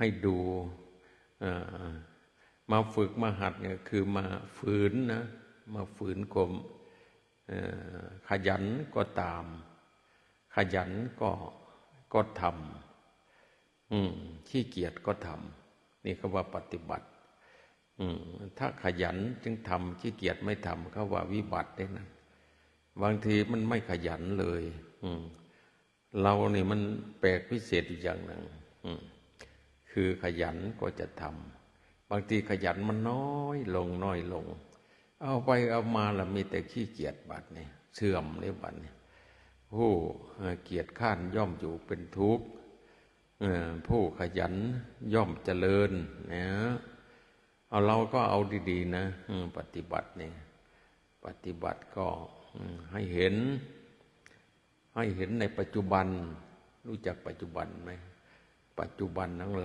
ให้ดูมาฝึกมาหัดเนี่ยคือมาฝืนนะมาฝืนกลมขยันก็ตาม ขยันก็ก็ทำขี้เกียจก็ทำนี่เขาว่าปฏิบัติถ้าขยันจึงทำขี้เกียจไม่ทำเขาว่าวิบัติได้นะบางทีมันไม่ขยันเลยเราเนี่มันแปลกพิเศษอีกอย่างหนึ่ง คือขยันก็จะทำบางทีขยันมันน้อยลงน้อยลง เอาไปเอามาแล้วมีแต่ขี้เกียจบัดเนี่ยเสื่อมในบัดเนี่ยผู้เกียจข้านย่อมอยู่เป็นทุกข์ผู้ขยันย่อมเจริญนะเอาเราก็เอาดี ๆ นะปฏิบัติเนี่ยปฏิบัติก็ให้เห็น ให้เห็นในปัจจุบัน รู้จักปัจจุบันไหมปัจจุบันของเรา